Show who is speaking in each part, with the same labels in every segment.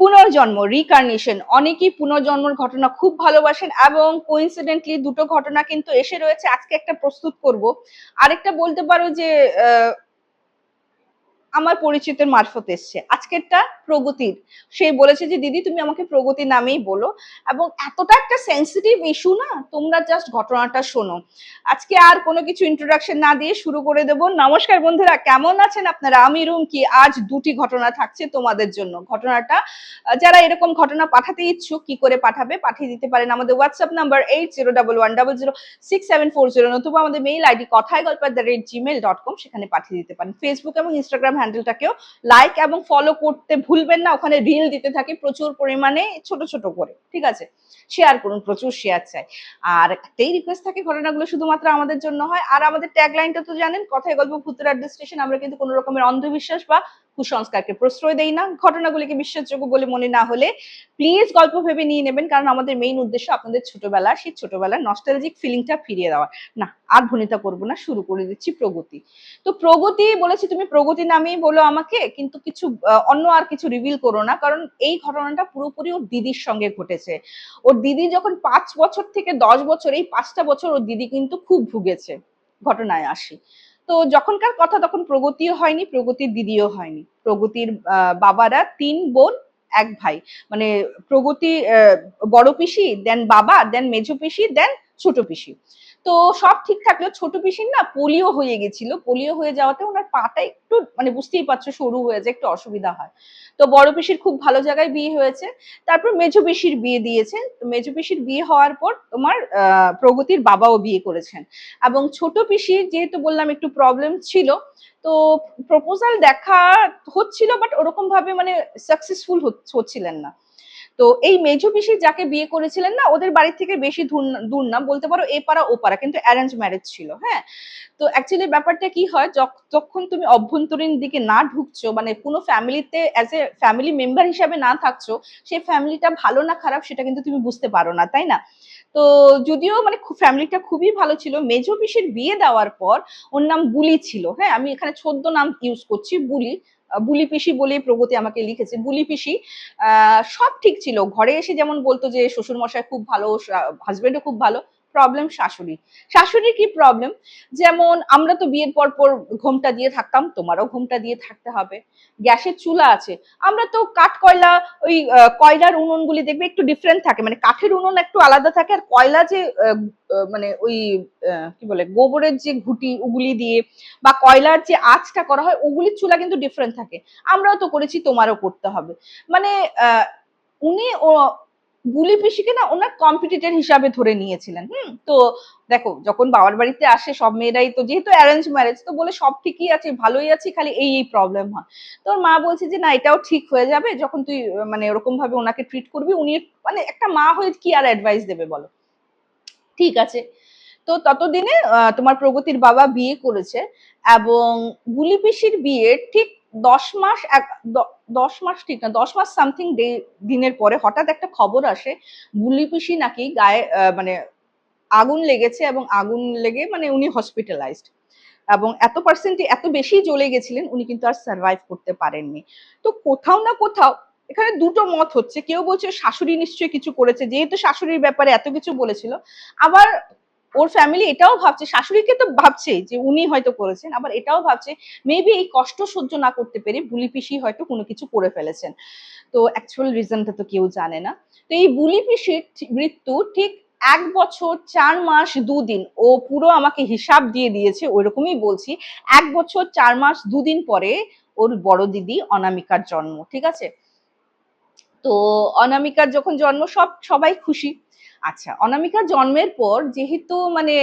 Speaker 1: পুনর্জন্ম রিকার্নেশন অনেকেই পুনর্জন্মের ঘটনা খুব ভালোবাসেন এবং কোইন্সিডেন্টলি দুটো ঘটনা কিন্তু এসে রয়েছে। আজকে একটা প্রস্তুত করব। আরেকটা বলতে পারো যে আমার পরিচিতের মারফত এসছে। আজকেরটা প্রগতির। সে বলেছে যে, দিদি, তুমি আমাকে প্রগতি নামেই বলো। এবং এতটা একটা সেন্সিটিভ ইস্যু না, তোমরা জাস্ট ঘটনাটা শোনো। আজকে আর কোনো কিছু ইন্ট্রোডাকশন না দিয়ে শুরু করে দেব। নমস্কার বন্ধুরা, কেমন আছেন আপনারা? আমি রুম কি আজ দুটি ঘটনা থাকছে তোমাদের জন্য। ঘটনাটা যারা এরকম ঘটনা পাঠাতে ইচ্ছুক, কি করে পাঠাবে, পাঠিয়ে দিতে পারেন আমাদের WhatsApp number eight zero double one double zero six seven four zero নতুবা আমাদের মেইল আইডি কথায় গল্প at the rate Gmail dot com সেখানে পাঠিয়ে দিতে পারেন। ফেসবুক এবং ইনস্টাগ্রাম হ্যান্ডেলটাকেও লাইক এবং ফলো করতে ভুলবেন না। ওখানে রিল দিতে থাকি প্রচুর পরিমাণে ছোট ছোট করে। ঠিক আছে? শেয়ার করুন, প্রচুর শেয়ার চাই। আর একটাই রিকোয়েস্ট থাকে ঘটনাগুলো শুধুমাত্র আমাদের জন্য হয়। আর আমাদের ট্যাগলাইনটা তো জানেন, কথায় গল্প ভূতের স্টেশন আমরা কিন্তু কোনো রকমের অন্ধবিশ্বাস বা কুসংস্কারকে প্রশ্রয় দেই না, ঘটনাগুলিকে বিশ্বাসযোগ্য বলে মনে না হলে প্লিজ গল্প ভেবে নিয়ে নেবেন, কারণ আমাদের মেইন উদ্দেশ্য আপনাদের ছোটবেলা, সেই ছোটবেলার নস্টালজিক ফিলিংটা ফিরিয়ে দেওয়া। না, আর ভনিতা করব না, শুরু করে দিচ্ছি প্রগতি। তো প্রগতি, বলেছি তুমি প্রগতি নামেই বলো আমাকে, কিন্তু কিছু অন্য আর কিছু রিভিল করো না, কারণ এই ঘটনাটা পুরোপুরি ওর দিদির সঙ্গে ঘটেছে। ওর দিদি যখন পাঁচ বছর থেকে দশ বছর, এই পাঁচটা বছর ওর দিদি কিন্তু খুব ভুগেছে, ঘটনায় আসি। তো যখনকার কথা তখন প্রগতিও হয়নি, প্রগতির দিদিও হয়নি। প্রগতির বাবারা তিন বোন, এক ভাই। মানে প্রগতি বড় পিসি দেন বাবা দেন মেজো পিসি দেন ছোট পিসি। তো সব ঠিক থাকলেও ছোট পিসির না পোলিও হয়ে গেছিল। পোলিও হয়ে যাওয়াতে ওনার পাটা একটু মানে বুঝতেই পারছ, সরু হয়ে যায়, একটু অসুবিধা হয়। তো বড় পিসির খুব ভালো জায়গায় বিয়ে হয়েছে। তারপর মেজো পিসির বিয়ে দিয়েছেন। মেজো পিসির বিয়ে হওয়ার পর তোমার প্রগতির বাবাও বিয়ে করেছেন। এবং ছোট পিসির যেহেতু বললাম একটু প্রবলেম ছিল, তো প্রপোজাল দেখা হচ্ছিল বাট ওরকম ভাবে মানে সাকসেসফুল হচ্ছিলেন না। তো এই মেজো পিসি যাকে বিয়ে করেছিলেন না, ওদের বাড়ি থেকে বেশি দূর না- বলতে পারো এ পাড়া, ও পাড়া, কিন্তু অ্যারেঞ্জ ম্যারেজ ছিল হ্যাঁ? তো অ্যাকচুয়ালি ব্যাপারটা কি হয়, যখ- যখন তুমি অভ্যন্তরীণ দিকে না ঢুকছো মানে কোনো ফ্যামিলিতে অ্যাজ এ ফ্যামিলি মেম্বার হিসাবে না থাকছো সেই ফ্যামিলিটা ভালো না খারাপ সেটা কিন্তু তুমি বুঝতে পারো না, তাই না? তো যদিও মানে ফ্যামিলিটা খুবই ভালো ছিল, মেজো পিসির বিয়ে দেওয়ার পর ওর নাম বুলি ছিল হ্যাঁ? আমি এখানে ছদ্ম নাম ইউজ করছি বুলি বুলি পিসি বলেই প্রগতি আমাকে লিখেছে। বুলি পিসি সব ঠিক ছিল। ঘরে এসে যেমন বলতো যে শ্বশুর মশাই খুব ভালো হাজবেন্ডও খুব ভালো। প্রবলেম শাশুড়ি। শাশুড়ির কি প্রবলেম যেমন, আমরা তো বিয়ের পর পর ঘোমটা দিয়ে থাকতাম, তোমারও ঘোমটা দিয়ে থাকতে হবে। গ্যাসের চুলা আছে। আমরা তো কাঠ, কয়লা, ওই কয়লার উনুনগুলি দেখবে একটু ডিফারেন্ট থাকে। মানে কাঠের উনুন একটু আলাদা থাকে আর কয়লা যে মানে ওই কি বলে, গোবরের যে ঘুটি, ওগুলি দিয়ে বা কয়লার যে আঁচটা করা হয়, ওগুলির চুলা কিন্তু ডিফারেন্ট থাকে। আমরাও তো করেছি, তোমারও করতে হবে। মানে উনি বুলি পিসিকে না ওনার কম্পিটিটর হিসাবে ধরে নিয়েছিলেন, হুম? তো দেখো, যখন বাবার বাড়িতে আসে, সব মেয়েরাই তো যেহেতু অ্যারেঞ্জ ম্যারেজ তো বলে সব ঠিকই আছে, ভালোই আছি, খালি এই এই প্রবলেম হয়। তো ওর মা বলছে যে, না, এটাও ঠিক হয়ে যাবে, যখন তুই মানে ওরকম ভাবে ওনাকে ট্রিট করবি, উনি মানে একটা মা হয়ে কি আর অ্যাডভাইস দেবে বলো? ঠিক আছে। তো ততদিনে তোমার প্রগতির বাবা বিয়ে করেছে এবং বুলি পিসির বিয়ে ঠিক দশ মাস এক দশ মাস ঠিক না, দশ মাস সামথিং দিনের পরে হঠাৎ একটা খবর আসে বুলি পিসি নাকি গায়ে মানে আগুন লেগেছে এবং আগুন লেগে মানে উনি হসপিটালাইজড এবং এত পার্সেন্ট এত বেশি জ্বলে গেছিলেন, উনি কিন্তু আর সার্ভাইভ করতে পারেননি। তো কোথাও না কোথাও এখানে দুটো মত হচ্ছে, কেউ বলছে শাশুড়ি নিশ্চয়ই কিছু করেছে, যেহেতু শাশুড়ির ব্যাপারে এত কিছু বলেছিল, আবার ওর ফ্যামিলি এটাও ভাবছে, শাশুড়িকে তো ভাবছে যে উনি হয়তো করেছেন, আবার এটাও ভাবছে মেবি এই কষ্ট সহ্য না করতে পেরে বুলি পিসি হয়তো কোনো কিছু করে ফেলেছেন। তো অ্যাকচুয়াল রিজনটা তো কেউ জানে না। তো এই বুলি পিসির মৃত্যু ঠিক এক বছর, চার মাস, দুদিন, ও পুরো আমাকে হিসাব দিয়ে দিয়েছে, ওইরকমই বলছি, এক বছর, চার মাস, দুদিন পরে ওর বড় দিদি অনামিকার জন্ম, ঠিক আছে? তো অনামিকার যখন জন্ম, সব, সবাই খুশি। আচ্ছা অনামিকার জন্মের পর যেহেতু মানে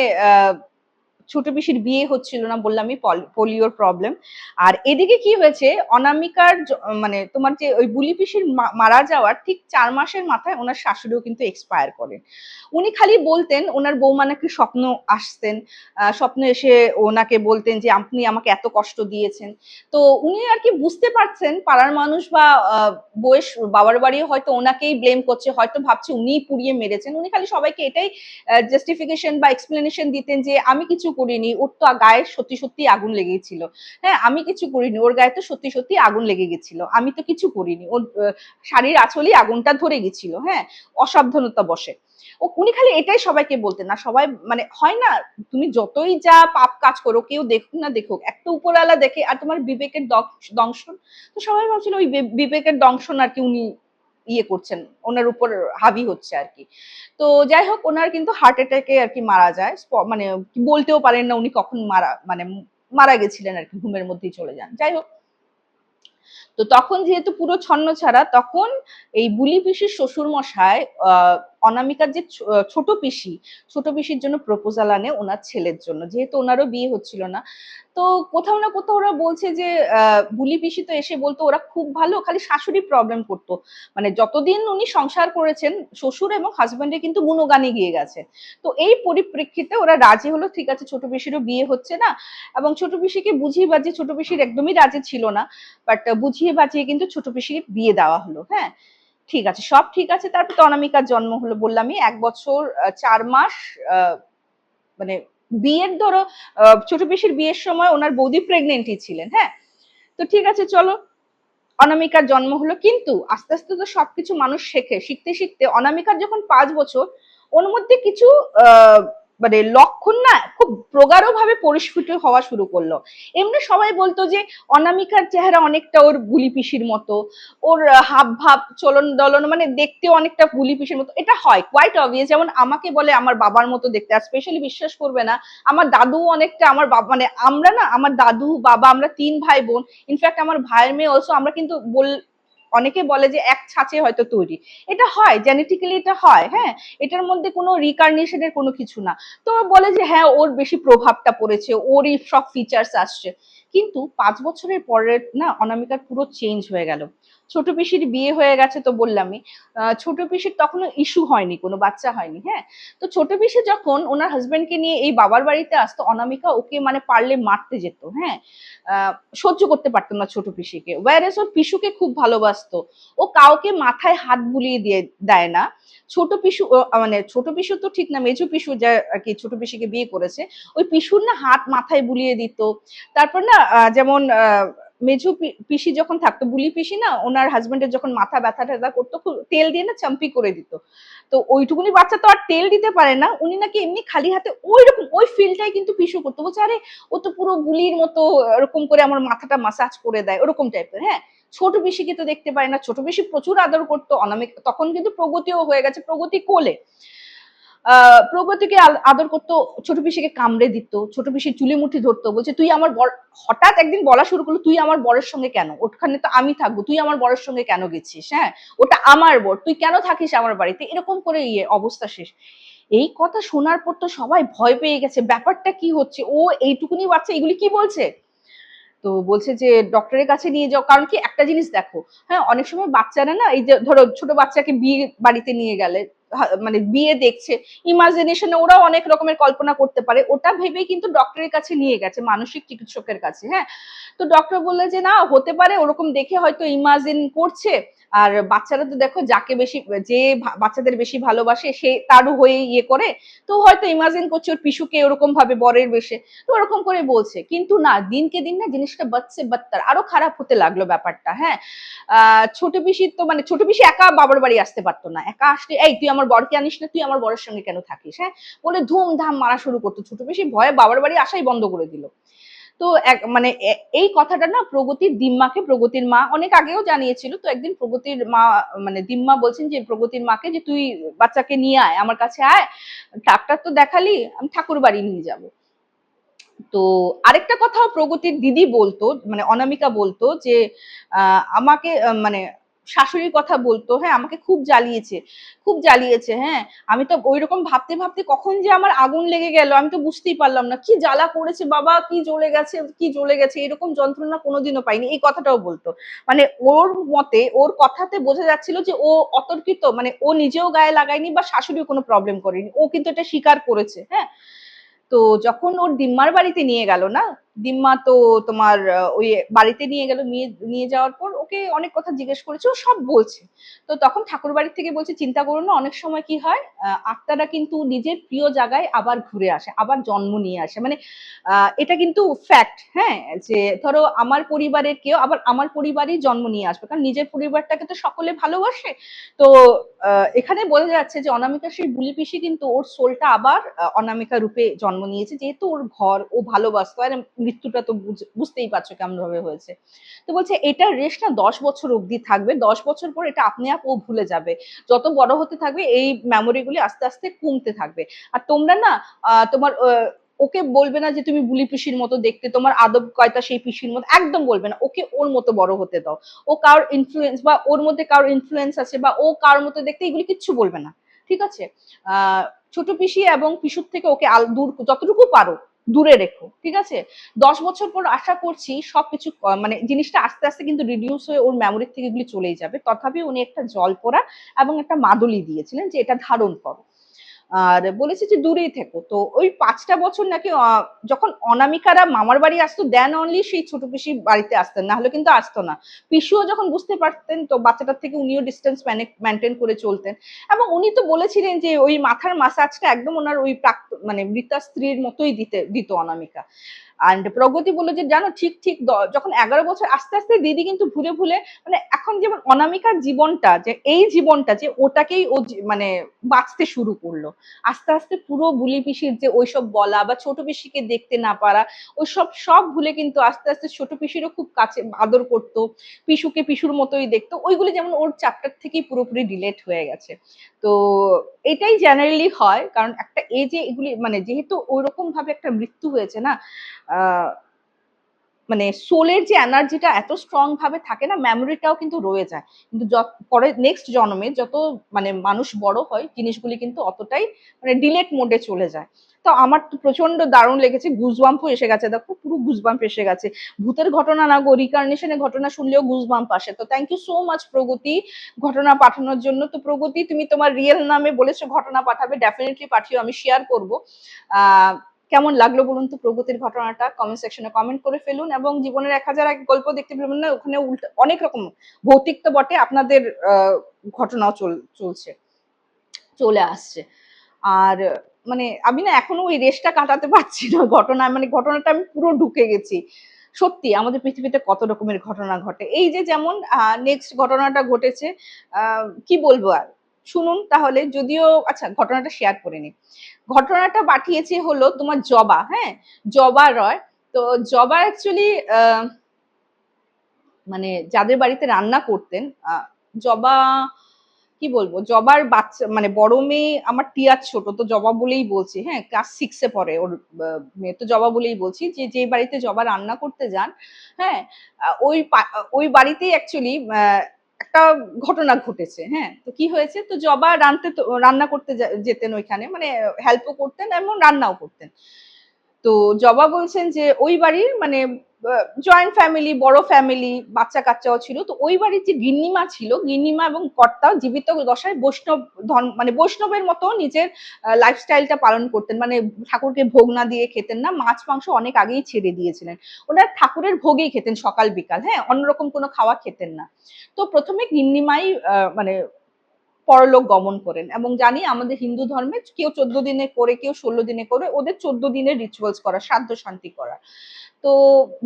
Speaker 1: ছোট পিসির বিয়ে হচ্ছিল না বললামই পল- পোলিওর প্রবলেম আর এদিকে কি হয়েছে, অনামিকার মানে তোমার যে ওই বুলি পিসির মারা যাওয়ার ঠিক চার মাসের মাথায় ওনার শাশুড়িও কিন্তু এক্সপায়ার করেন। উনি খালি বলতেন, ওনার বৌমা নাকি স্বপ্ন আসতেন স্বপ্নে এসে ওনাকে বলতেন যে, আপনি আমাকে এত কষ্ট দিয়েছেন। তো উনি আর কি বুঝতে পারছেন, পাড়ার মানুষ বা বয়স, বাবার বাড়িও হয়তো ওনাকেই ব্লেম করছে, হয়তো ভাবছে উনিই পুড়িয়ে মেরেছেন। উনি খালি সবাইকে এটাই জাস্টিফিকেশন বা এক্সপ্লেনেশন দিতেন যে, আমি কিছু করিনি, ওর তো গায়ে সত্যি সত্যি আগুন লেগেছিল। হ্যাঁ আমি কিছু করিনি, ওর গায়ে তো সত্যি সত্যি আগুন লেগে গেছিল। আমি তো কিছু করিনি, ওর শাড়ির আঁচলেই আগুনটা ধরে গেছিল হ্যাঁ অসাবধানতা বসে। ও, উনি খালি এটাই সবাইকে বলতেন না, সবাই মানে হয় না, তুমি যতই যা পাপ কাজ করো, কেউ দেখুক না দেখুক, একটা উপরওয়ালা দেখে, আর তোমার বিবেকের দংশ- দংশন, তো সবাই ভাবছিল ওই বিবেকের দংশন আর কি উনি ইয়ে করছেন ওনার উপর হাবি হচ্ছে আর কি। তো যাই হোক ওনার কিন্তু হার্ট অ্যাটাকে আর কি মারা যায়। মানে বলতেও পারেন না উনি কখন মারা মানে মারা গেছিলেন আর কি ঘুমের মধ্যেই চলে যান। যাই হোক তো তখন যেহেতু পুরো ছন্ন ছাড়া তখন এই বুলি পিসির শ্বশুর মশাই আহ, অনামিকার যে ছোট পিসি, ছোট পিসির জন্য প্রপোজাল আনে ওনার ছেলের জন্য। যেহেতু ওনারও বিয়ে হচ্ছিল না। তো কোথাও না কোথাও ওরা বলছে যে বুলি পিসি তো এসে বলতো, ওরা খুব ভালো, খালি শাশুড়ি প্রবলেম করতো। মানে যতদিন উনি সংসার করেছেন, শ্বশুর এবং হাজবেন্ডে কিন্তু গুণগানে গিয়ে গেছে। তো এই পরিপ্রেক্ষিতে ওরা রাজি হলো, ঠিক আছে, ছোট পিসিরও বিয়ে হচ্ছে না। এবং ছোট পিসিকে বুঝিয়ে বাজিয়ে ছোট পিসির একদমই রাজি ছিল না। বাট বুঝিয়ে বাজিয়ে কিন্তু ছোট পিসিকে বিয়ে দেওয়া হলো হ্যাঁ? ঠিক আছে সব ঠিক আছে। তারপর অনামিকার জন্ম হলো বললামই এক বছর চার মাস মানে বিয়ের ধরো ছোট পিসির বিয়ের সময় ওনার বৌদি প্রেগনেন্টই ছিলেন হ্যাঁ? তো ঠিক আছে চলো। অনামিকার জন্ম হলো কিন্তু আস্তে আস্তে তো সবকিছু মানুষ শেখে শিখতে শিখতে অনামিকার যখন পাঁচ বছর ওর মধ্যে কিছু আহ, মানে লক্ষণ না খুব প্রগাঢ় ভাবে পরিস্ফুট হওয়া শুরু করল। এমনি সবাই বলতো যে অনামিকার চেহারা অনেকটা ওর বুলি পিসির মতো, ওর হাব ভাব চলন দলন মানে দেখতে অনেকটা বুলি পিসির মতো। এটা হয় কোয়াইট অবভিয়াস যেমন আমাকে বলে আমার বাবার মতো দেখতে, আর স্পেশালি বিশ্বাস করবে না, আমার দাদু অনেকটা আমার বাবা মানে আমরা না, আমার দাদু, বাবা, আমরা তিন ভাই বোন ইনফ্যাক্ট আমার ভাইয়ের মেয়ে অলসো আমরা কিন্তু বল অনেকে বলে যে এক ছাঁচে হয়তো তৈরি। এটা হয় জেনেটিক্যালি এটা হয় হ্যাঁ? এটার মধ্যে কোনো রিকার্নেশনের কোনো কিছু না। তো বলে যে হ্যাঁ ওর বেশি প্রভাবটা পড়েছে, ওরই সব ফিচার্স আসছে। কিন্তু পাঁচ বছরের পরে না অনামিকার পুরো চেঞ্জ হয়ে গেল। ছোট পিসির বিয়ে হয়ে গেছে তো বললামই। ছোট পিসির তখনও ইস্যু হয়নি, কোনো বাচ্চা হয়নি হ্যাঁ? তো ছোট পিসি যখন ওনার হাজবেন্ডকে নিয়ে এই বাবার বাড়িতে আসতো, অনামিকা ওকে মানে পারলে মারতে যেত হ্যাঁ? সহ্য করতে পারতো না ছোট পিসিকে। ওয়ারেস ওর পিসুকে খুব ভালোবাসতো। ও কাউকে মাথায় হাত বুলিয়ে দিয়ে দেয় না। ছোট পিসু মানে ছোট পিসু তো ঠিক না, মেজু পিসু যা আর কি ছোট পিসিকে বিয়ে করেছে, ওই পিসুর না হাত মাথায় বুলিয়ে দিত। তারপর না যেমন পি- পিসি যখন থাকতো, বুলি পিসি না, ওনার হাজবেন্ডের যখন মাথা ব্যথা ট্যাথা করতো তেল দিয়ে না চাম্পি করে দিত। তো ওইটুকুনি বাচ্চা তো আর তেল দিতে পারে না, উনি নাকি এমনি খালি হাতে ওই রকম ওই ফিলটাই কিন্তু পিসু করতো। বলছে, আরে, ও তো পুরো বুলির মতো এরকম করে আমার মাথাটা মাসাজ করে দেয়, ওরকম টাইপের হ্যাঁ? ছোট পিসিকে তো দেখতে পারে না, ছোট পিসি প্রচুর আদর করতো, অনামিক, তখন কিন্তু প্রগতিও হয়ে গেছে, প্রগতি কোলে। প্রগতিকে আদর করতো, ছোট পিসিকে কামড়ে দিত, ছোট পিসি চুলি মুঠি ধরতো, বলছে, তুই আমার হঠাৎ একদিন বলা শুরু করল, তুই আমার বরের সঙ্গে কেন? ওখানে তো আমি থাকব, তুই আমার বরের সঙ্গে কেন গেছিস হ্যাঁ? ওটা আমার বর, তুই কেন থাকিস আমার বাড়িতে? এরকম করে ইয়ে অবস্থা শেষ। এই কথা শোনার পর তো সবাই ভয় পেয়ে গেছে, ব্যাপারটা কি হচ্ছে? ও এইটুকুনি বাচ্চা, এগুলি কি বলছে? তো বলছে যে, ডক্টরের কাছে নিয়ে যাও, কারণ কি একটা জিনিস দেখো হ্যাঁ অনেক সময় বাচ্চারা না, এই যে ধরো ছোট বাচ্চাকে বিয়ে বাড়িতে নিয়ে গেলে মানে বিয়ে দেখছে ইমাজিনেশনে ওরা অনেক রকমের কল্পনা করতে পারে। ওটা ভেবেই কিন্তু ডক্টরের কাছে নিয়ে গেছে, মানসিক চিকিৎসকের কাছে হ্যাঁ? তো ডক্টর বললে যে, না, হতে পারে, ওরকম দেখে হয়তো ইমাজিন করছে। আর বাচ্চারা তো দেখো, যাকে বেশি, যে বাচ্চাদের বেশি ভালোবাসে, সে তারও হয়ে ইয়ে করে। তো হয়তো ইমাজিন করছে, ওর পিসুকে ওরকম ভাবে বরের বেশে। তো ওরকম করে বলছে। কিন্তু না, দিনকে দিন না জিনিসটা বাচ্চে বাত্তার আরও খারাপ হতে লাগল ব্যাপারটা হ্যাঁ? আহ, ছোট পিসির তো মানে ছোট পিসি একা বাবার বাড়ি আসতে পারতো না। একা আসলে, এই, তুই আমার বরকে আনিস না, তুই আমার বরের সঙ্গে কেন থাকিস হ্যাঁ? বলে ধুমধাম মারা শুরু করতো ছোট বেশি ভয়ে বাবার বাড়ি আসাই বন্ধ করে দিল। তো এক মানে এই কথাটা না প্রগতির দিম্মাকে, প্রগতির মা অনেক আগেও জানিয়েছিল, তো একদিন প্রগতির মা মানে দিম্মা বলছেন যে, প্রগতির মাকে যে তুই বাচ্চাকে নিয়ে আয়, আমার কাছে আয়, ডাক্তার তো দেখালি, আমি ঠাকুর বাড়ি নিয়ে যাব। তো আরেকটা কথাও প্রগতির দিদি বলতো মানে অনামিকা বলতো যে আমাকে মানে শাশুড়ির কথা বলতো হ্যাঁ আমাকে খুব জ্বালিয়েছে খুব জ্বালিয়েছে হ্যাঁ। আমি তো ওই রকম ভাবতে ভাবতে কখন যে আমার আগুন লেগে গেল, আমি তো বুঝতেই পারলাম না। কি জ্বালা করেছে, বাবা, কি জ্বলে গেছে, কি জ্বলে গেছে, এরকম যন্ত্রণা কোনোদিনও পাইনি, এই কথাটাও বলতো। মানে ওর মতে, ওর কথাতে বোঝা যাচ্ছিল যে ও অতর্কিত মানে ও নিজেও গায়ে লাগায়নি বা শাশুড়িও কোনো প্রবলেম করেনি। ও কিন্তু এটা স্বীকার করেছে হ্যাঁ। তো যখন ওর দিম্মার বাড়িতে নিয়ে গেল না দিম্মা তো তোমার ওই বাড়িতে নিয়ে গেল, নিয়ে নিয়ে যাওয়ার পর ওকে অনেক কথা জিজ্ঞেস করেছে, ও সব বলছে। তো তখন ঠাকুর বাড়ির থেকে বলছে, চিন্তা করো না, অনেক সময় কি হয় আত্মারা কিন্তু নিজের প্রিয় জায়গায় আবার ঘুরে আসে, আবার জন্ম নিয়ে আসে। মানে এটা কিন্তু ফ্যাক্ট হ্যাঁ? যে ধরো আমার পরিবারের কেউ, আবার আমার পরিবারই জন্ম নিয়ে আসবে, কারণ নিজের পরিবারটাকে তো সকলে ভালোবাসে। তো এখানে বোঝা যাচ্ছে যে অনামিকা সেই বুলি পিসি কিন্তু ওর সোলটা আবার অনামিকা রূপে জন্ম নিয়েছে, যেহেতু ওর ঘর, ও ভালোবাসতো, আর মৃত্যুটা তো বুঝ- বুঝতেই পারছ কেমন ভাবে হয়েছে। তো বলছে, এটা রেশ না, দশ বছর অবধি থাকবে। দশ বছর পর এটা আপনি আপ ও ভুলে যাবে। যত বড় হতে থাকবে, এই মেমোরিগুলি আস্তে আস্তে কমতে থাকবে। আর তোমরা না তোমার ওকে বলবে না যে তুমি বুলি পিসির মতো দেখতে, তোমার আদব কয়তা সেই পিসির মতো, একদম বলবে না। ওকে ওর মতো বড় হতে দাও। ও কারোর ইনফ্লুয়েন্স বা ওর মধ্যে কারোর ইনফ্লুয়েন্স আছে বা ও কারোর মতো দেখতে, এগুলি কিচ্ছু বলবে না। ঠিক আছে? ছোট পিসি এবং পিসুর থেকে ওকে দূর, যতটুকু পারো দূরে রেখো, ঠিক আছে? দশ বছর পর আশা করছি সবকিছু মানে জিনিসটা আস্তে আস্তে কিন্তু রিডিউস হয়ে ওর মেমোরির থেকে এগুলি চলেই যাবে। তথাপি উনি একটা জল পড়া এবং একটা মাদলি দিয়েছিলেন যে এটা ধারণ করো। আর বলেছে যে দূরেই থেকো। তো ওই পাঁচটা বছর নাকি যখন অনামিকারা মামার বাড়ি আসতো দেন অনলি সেই ছোট পিসি বাড়িতে আসতেন না হলে কিন্তু আসতো না। পিসিও যখন বুঝতে পারতেন, তো বাচ্চাটার থেকে উনিও ডিস্টেন্স মেনটেন করে চলতেন। এবং উনি তো বলেছিলেন যে ওই মাথার মাসাজটা একদম ওনার ওই প্রাক্ত মানে মৃতা স্ত্রীর মতোই দিতে, দিত অনামিকা। অ্যান্ড প্রগতি বলল যে, জানো, ঠিক ঠিক যখন এগারো বছর আস্তে আস্তে দিদি কিন্তু ভুলে ভুলে মানে এখন যেমন অনামিকার জীবনটা, যে এই জীবনটা, যে ওটাকেই ও মানে বাঁচতে শুরু করল। আস্তে আস্তে পুরো বুলি পিসির যে ওইসব বলা বা ছোট পিসিকে দেখতে না পারা, ওইসব সব ভুলে কিন্তু আস্তে আস্তে ছোট পিসিরও খুব কাছে আদর করতো, পিসুকে পিসুর মতোই দেখতো। ওইগুলি যেমন ওর চ্যাপ্টার থেকেই পুরোপুরি ডিলেট হয়ে গেছে। তো এটাই জেনারেলি হয়, কারণ একটা এজে এগুলি মানে যেহেতু ওইরকম ভাবে একটা মৃত্যু হয়েছে না মানে সোলের যে এনার্জিটা এত স্ট্রং ভাবে থাকে না মেমোরিটাও কিন্তু রয়ে যায়। কিন্তু পরে নেক্সট জন্মে যত মানে মানুষ বড় হয়, জিনিসগুলি কিন্তু অতটাই মানে ডিলেট মোডে চলে যায়। তো আমার তো প্রচণ্ড দারুণ লেগেছে গুজবাম্পও এসে গেছে। দেখো, পুরো গুজবাম্প এসে গেছে। ভূতের ঘটনা না গো রিকার্নেশনের ঘটনা শুনলেও গুজবাম্প আসে। তো thank you so much Pragati, ঘটনা পাঠানোর জন্য। তো প্রগতি, তুমি তোমার রিয়েল নামে বলেছ ঘটনা পাঠাবে ডেফিনেটলি পাঠিও, আমি শেয়ার করব। আহ কেমন লাগল বলুন তো প্রগতির ঘটনাটা? কমেন্ট সেকশনে কমেন্ট করে ফেলুন এবং জীবনের এক হাজার এক গল্প দেখতে পেলেন না, ওখানে উল্টা অনেক রকম ভৌতিক তো বটে, আপনাদের ঘটনাও চল- চলছে, চলে আসছে। আর মানে আমি না এখনও ওই রেসটা কাটাতে পারছি না ঘটনা মানে ঘটনাটা আমি পুরো ঢুকে গেছি। সত্যি আমাদের পৃথিবীতে কত রকমের ঘটনা ঘটে। এই যে যেমন নেক্সট ঘটনাটা ঘটেছে কি বলব আর? শুনুন তাহলে, যদিও আচ্ছা ঘটনাটা শেয়ার করে নি ঘটনাটা পাঠিয়েছে হলো তোমার জবা হ্যাঁ? জবা রয়। তো জবা অ্যাকচুয়ালি মানে যাদের বাড়িতে রান্না করতেন জবা, কি বলব, জবার বাচ্চা মানে বড় মেয়ে আমার টিয়ার ছোট, তো জবা বলেই বলছি হ্যাঁ? ক্লাস সিক্সে পড়ে ওর মেয়ে, তো জবা বলেই বলছি যে যে বাড়িতে জবা রান্না করতে যান হ্যাঁ? ওই ওই বাড়িতেই অ্যাকচুয়ালি একটা ঘটনা ঘটেছে হ্যাঁ। তো কি হয়েছে? তো জবা রানতে রান্না করতে যেতেন ওইখানে মানে হেল্পও করতেন এবং রান্নাও করতেন। তো জবা বলছেন যে, ওই বাড়ির মানে জয়েন্ট ফ্যামিলি, বড় ফ্যামিলি, বাচ্চা কাচ্চাও ছিল। তো ওই বাড়ির যে গিন্নিমা ছিল, গিন্নিমা এবং কর্তা জীবিত দশায় বৈষ্ণব ধর্ম মানে বৈষ্ণবের মতো নিজের লাইফস্টাইলটা পালন করতেন। মানে ঠাকুরকে ভোগ না দিয়ে খেতেন না, মাছ, মাংস অনেক আগেই ছেড়ে দিয়েছিলেন। ওনার ঠাকুরের ভোগেই খেতেন সকাল, বিকাল হ্যাঁ? অন্যরকম কোনো খাওয়া খেতেন না। তো প্রথমে গিন্নিমাই মানে পরলোক গমন করেন এবং জানি আমাদের হিন্দু ধর্মে কেউ চোদ্দ দিনে করে, কেউ ষোলো দিনে করে, ওদের চোদ্দ দিনের রিচুয়ালস করা, শ্রাদ্ধ শান্তি করা। তো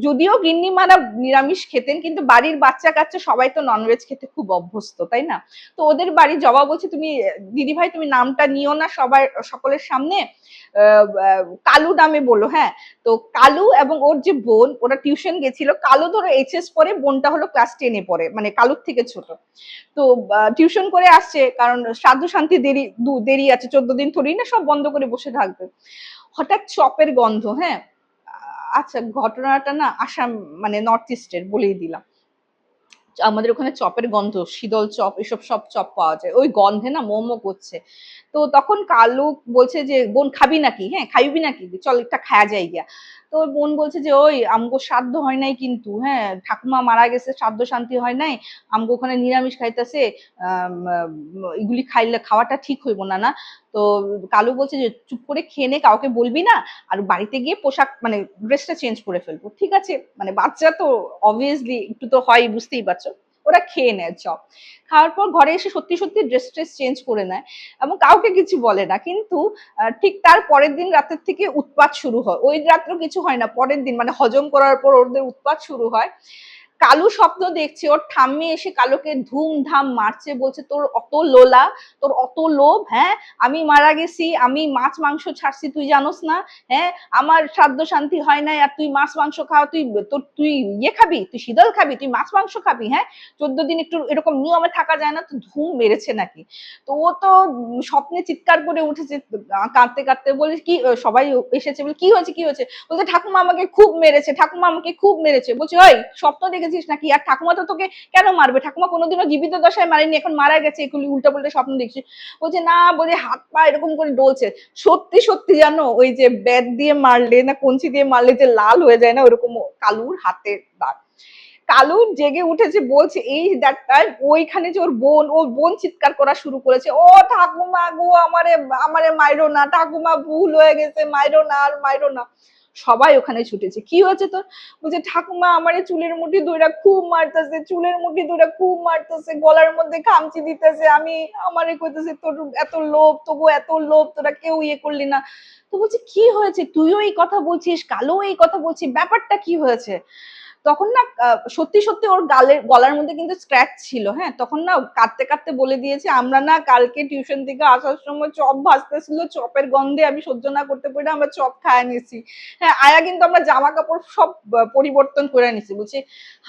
Speaker 1: যদিও গিন্নিমারা নিরামিষ খেতেন, কিন্তু বাড়ির বাচ্চা কাচ্চা সবাই তো ননভেজ খেতে খুব অভ্যস্ত, তাই না? তো ওদের বাড়ি জবা বলছে, তুমি, দিদি ভাই, তুমি নামটা নিও না সবাই সকলের সামনে। কালু নামে বলো হ্যাঁ? তো কালু এবং ওর যে বোন, ওরা টিউশন গেছিল। কালু ধরো এইচএস পরে বোনটা হলো ক্লাস টেনে পড়ে মানে কালুর থেকে ছোট। তো টিউশন করে আসছে, কারণ শ্রাদ্ধ শান্তি দেরি দেরি আছে, চোদ্দ দিন ধরেই না সব বন্ধ করে বসে থাকবে। হঠাৎ চপের গন্ধ হ্যাঁ? আচ্ছা ঘটনাটা না আসাম মানে নর্থ ইস্টের বলেই দিলাম। আমাদের ওখানে চপের গন্ধ, শীতল চপ, এসব সব চপ পাওয়া যায়। ওই গন্ধে না মোমো করছে। তো তখন কালু বলছে যে, বোন, খাবি নাকি? হ্যাঁ খাইবি নাকি? চল, একটা খায়া যাই গিয়া। তো ওর বোন বলছে যে, ওই, আমগো শ্রাদ্ধ হয় নাই কিন্তু হ্যাঁ ঠাকুমা মারা গেছে, শ্রাদ্ধ শান্তি হয় নাই, আমগো ওখানে নিরামিষ খাইতেছে এগুলি খাইলে খাওয়াটা ঠিক হইব না না? তো কালু বলছে যে, চুপ করে খেয়ে নে, কাউকে বলবি না, আর বাড়িতে গিয়ে পোশাক মানে ড্রেসটা চেঞ্জ করে ফেলব, ঠিক আছে? মানে বাচ্চা তো অবভিয়াসলি একটু তো হয়, বুঝতেই পারছ। ওরা খেয়ে নেয়, চপ। খাওয়ার পর ঘরে এসে সত্যি সত্যি ড্রেস ট্রেস চেঞ্জ করে নেয় এবং কাউকে কিছু বলে না। কিন্তু ঠিক তার পরের দিন রাতের থেকে উৎপাত শুরু হয়। ওই রাত্রেও কিছু হয় না, পরের দিন মানে হজম করার পর ওদের উৎপাত শুরু হয়। কালু স্বপ্ন দেখছে, ওর ঠাম্মি এসে কালুকে ধুমধাম মারছে, বলছে, তোর অত লোলা, তোর অত লোভ হ্যাঁ? আমি মারা গেছি, আমি মাছ, মাংস ছাড়ছি, তুই জানোস না হ্যাঁ? আমার সাধ্য শান্তি হয় না আর তুই মাছ, মাংস খাওয়া তুই তোর, তুই ইয়ে খাবি, তুই শীতল খাবি, তুই মাছ, মাংস খাবি হ্যাঁ? চোদ্দ দিন একটু এরকম নিয়মে থাকা যায় না, তো ধুম মেরেছে নাকি? তো ও তো স্বপ্নে চিৎকার করে উঠেছে, কাঁদতে কাঁদতে বলে, কি, সবাই এসেছে? বলে, কি হয়েছে কি হয়েছে? বলছে, ঠাকুমা আমাকে খুব মেরেছে, ঠাকুমা আমাকে খুব মেরেছে। বলছে ওই স্বপ্ন দেখেছিস নাকি? আর ঠাকুমা তো তোকে কেন মারবে? ঠাকুমা কোনোদিনও জীবিত দশায় মারেনি, এখন মারা গেছে, এগুলি উল্টা পাল্টা স্বপ্ন দেখছিস। বলছে, না, বলে হাত পা এরকম করে ডলছে। সত্যি সত্যি জানো, ওই যে ব্যাট দিয়ে মারলে না কঞ্চি দিয়ে মারলে যে লাল হয়ে যায় না, ওরকম কালুর হাতের দাগ। কালু জেগে উঠেছে, বলছে, এই দ্যাটটায় ওইখানে যে ওর বোন ওর বোন চিৎকার করা শুরু করেছে। ও ঠাকুমা গো, আমারে আমারে মাইরো না, ঠাকুমা ভুল হয়ে গেছে, মাইরো না আর মাইরো না। সবাই ওখানে ছুটেছে। কি হয়েছে তোর? বলছে, ঠাকুমা, আমার চুলের মুঠি দুইটা খুব মারতেছে, চুলের মুঠি দুইটা খুব মারতেছে, গলার মধ্যে খামচি দিতেছে। আমি, আমারে কইতেছে, তোর এত লোভ, তবু এত লোভ, তোরা কেউ ইয়ে করলি না। তো বলছে, কি হয়েছে? তুইও এই কথা বলছিস কালো এই কথা বলছিস, ব্যাপারটা কি হয়েছে? তখন না সত্যি সত্যি ওর গালের, গলার মধ্যে কিন্তু স্ক্র্যাচ ছিল হ্যাঁ? তখন না কাঁদতে কাঁদতে বলে দিয়েছে, আমরা না কালকে টিউশন থেকে আসার সময় চপ ভাজতেছিল, চপের গন্ধে আমি সহ্য না করতে পারি আমরা চপ খায় নিছি হ্যাঁ আয়া কিন্তু আমরা জামা কাপড় সব পরিবর্তন করে নিছি। বলছি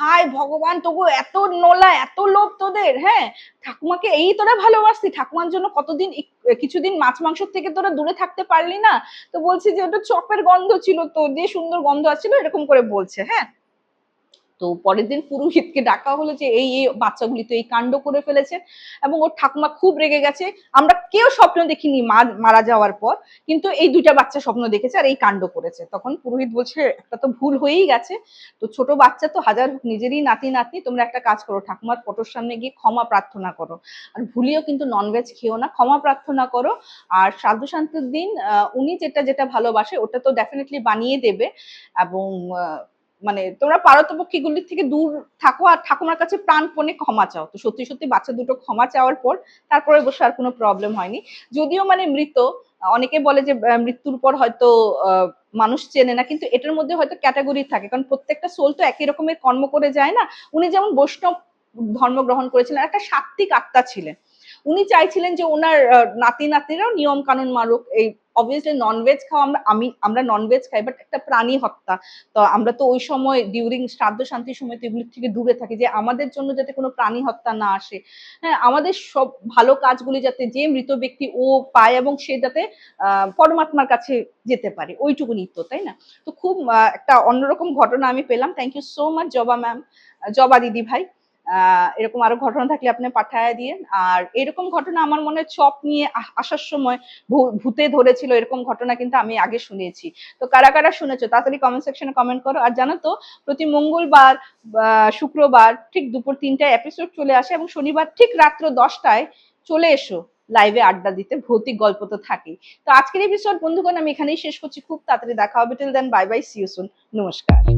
Speaker 1: হাই ভগবান তবু এত নোলা, এত লোভ তোদের হ্যাঁ? ঠাকুমাকে এই তোরা ভালোবাসতি, ঠাকুমার জন্য কতদিন কিছুদিন মাছ মাংস থেকে তোরা দূরে থাকতে পারলি না? তো বলছি যে, ওটা চপের গন্ধ ছিল তো দিয়ে সুন্দর গন্ধ আসছিল, এরকম করে বলছে। হ্যাঁ? তো পরের দিন পুরোহিতকে ডাকা হলো যে এই এই বাচ্চাগুলি তো এই কাণ্ড করে ফেলেছে এবং ওর ঠাকুমা খুব রেগে গেছে। আমরা কেউ স্বপ্ন দেখিনি মা মারা যাওয়ার পর, কিন্তু এই দুটা বাচ্চা স্বপ্ন দেখেছে আর এই কাণ্ড করেছে। তখন পুরোহিত বলছে, একটা তো ভুল হয়েই গেছে। তো ছোট বাচ্চা তো হাজার হোক, নিজেরই নাতি, নাতনি, তোমরা একটা কাজ করো, ঠাকুমার ফটোর সামনে গিয়ে ক্ষমা প্রার্থনা করো। আর ভুলিও কিন্তু ননভেজ খেও না, ক্ষমা প্রার্থনা করো। আর শ্রাদ্ধ শান্তির দিন উনি যেটা যেটা ভালোবাসে, ওটা তো ডেফিনেটলি বানিয়ে দেবে এবং মানে তোমরা পারতপক্ষীগুলির থেকে দূর থাকো আর ঠাকুমার কাছে প্রাণপণে ক্ষমা চাও। তো সত্যি সত্যি বাচ্চা দুটো ক্ষমা চাওয়ার পর তারপরে বসে আর কোনো প্রবলেম হয়নি। যদিও মানে মৃত, অনেকে বলে যে মৃত্যুর পর হয়তো মানুষ চেনে না, কিন্তু এটার মধ্যে হয়তো ক্যাটাগরি থাকে। কারণ প্রত্যেকটা সোল তো একই রকমের কর্ম করে যায় না। উনি যেমন বৈষ্ণব ধর্ম গ্রহণ করেছিলেন একটা সাত্ত্বিক আত্মা ছিলেন। উনি চাইছিলেন যে ওনার নাতি নাতিরাও নিয়ম কানুন মারুক। এই অবভিয়াসলি ননভেজ খাওয়া আমরা, আমি, আমরা ননভেজ খাই বাট একটা প্রাণী হত্যা। তো আমরা তো ওই সময় ডিউরিং শ্রাদ্ধ শান্তির সময় তো এগুলির থেকে দূরে থাকি, যে আমাদের জন্য যাতে কোনো প্রাণী হত্যা না আসে। হ্যাঁ আমাদের সব ভালো কাজগুলি যাতে যে মৃত ব্যক্তি ও পায় এবং সে যাতে পরমাত্মার কাছে যেতে পারে, ওইটুকুনি তো, তাই না? তো খুব একটা অন্যরকম ঘটনা আমি পেলাম। Thank you so much Joba ma'am Joba দিদি ভাই। এরকম আরও ঘটনা থাকলে আপনি পাঠায় দিয়ে আর এরকম ঘটনা আমার মনে হয় চপ নিয়ে আসার সময় ভূতে ধরেছিল এরকম ঘটনা কিন্তু আমি আগে শুনেছি। তো কারা কারা শুনেছো? তাড়াতাড়ি কমেন্ট সেকশনে কমেন্ট করো। আর জানো তো, প্রতি মঙ্গলবার শুক্রবার ঠিক দুপুর তিনটায় এপিসোড চলে আসে এবং শনিবার ঠিক রাত্র দশটায় চলে এসো লাইভে আড্ডা দিতে। ভৌতিক গল্প তো থাকেই। তো আজকের এপিসোড বন্ধুগণ, আমি এখানেই শেষ করছি। খুব তাড়াতাড়ি দেখা হবে। Till then bye bye see you soon নমস্কার।